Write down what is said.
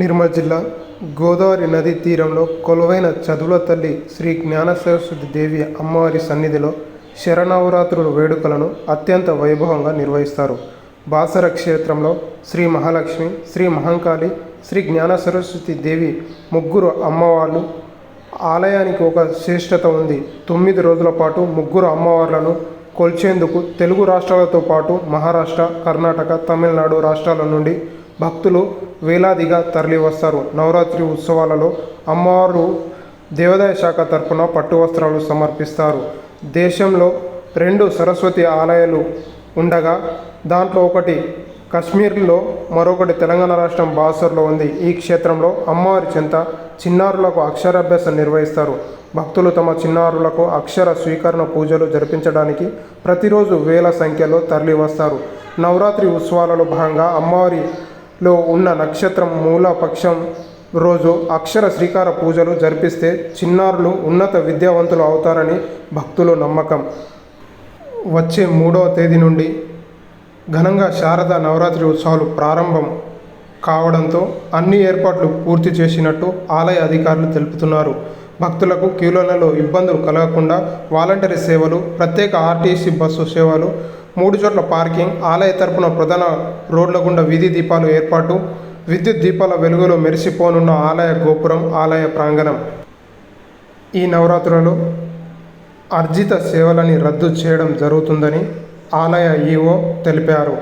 నిర్మల్ జిల్లా గోదావరి నదీ తీరంలో కొలువైన చదువుల తల్లి శ్రీ జ్ఞాన సరస్వతి దేవి అమ్మవారి సన్నిధిలో శరణవరాత్రుల వేడుకలను అత్యంత వైభవంగా నిర్వహిస్తారు. బాసర క్షేత్రంలో శ్రీ మహాలక్ష్మి శ్రీ మహంకాళి శ్రీ జ్ఞాన సరస్వతి దేవి ముగ్గురు అమ్మవార్లు ఆలయానికి ఒక శ్రేష్టత ఉంది. తొమ్మిది రోజుల పాటు ముగ్గురు అమ్మవార్లను కొల్చేందుకు తెలుగు రాష్ట్రాలతో పాటు మహారాష్ట్ర కర్ణాటక తమిళనాడు రాష్ట్రాల నుండి భక్తులు వేలాదిగా తరలివస్తారు. నవరాత్రి ఉత్సవాలలో అమ్మవారు దేవాదాయ శాఖ తరపున పట్టు వస్త్రాలు సమర్పిస్తారు. దేశంలో రెండు సరస్వతి ఆలయాలు ఉండగా దాంట్లో ఒకటి కశ్మీర్లో మరొకటి తెలంగాణ రాష్ట్రం బాసర్లో ఉంది. ఈ క్షేత్రంలో అమ్మవారి చెంత చిన్నారులకు అక్షరాభ్యాసం నిర్వహిస్తారు. భక్తులు తమ చిన్నారులకు అక్షర స్వీకరణ పూజలు జరిపించడానికి ప్రతిరోజు వేల సంఖ్యలో తరలివస్తారు. నవరాత్రి ఉత్సవాలలో భాగంగా అమ్మవారి లో ఉన్న నక్షత్రం మూలపక్షం రోజు అక్షర శ్రీకార పూజలు జరిపిస్తే చిన్నారులు ఉన్నత విద్యావంతులు అవుతారని భక్తులు నమ్మకం. వచ్చే మూడవ తేదీ నుండి ఘనంగా శారద నవరాత్రి ఉత్సవాలు ప్రారంభం కావడంతో అన్ని ఏర్పాట్లు పూర్తి చేసినట్టు ఆలయ అధికారులు తెలుపుతున్నారు. భక్తులకు క్యూలలలో ఇబ్బందులు కలగకుండా వాలంటరీ సేవలు ప్రత్యేక ఆర్టీసీ బస్సు సేవలు మూడు చోట్ల పార్కింగ్ ఆలయ తరపున ప్రధాన రోడ్ల గుండా వీధి దీపాలు ఏర్పాటు విద్యుత్ దీపాల వెలుగులో మెరిసిపోనున్న ఆలయ గోపురం ఆలయ ప్రాంగణం. ఈ నవరాత్రులలో అర్జిత సేవలని రద్దు చేయడం జరుగుతుందని ఆలయ ఈఓ తెలిపారు.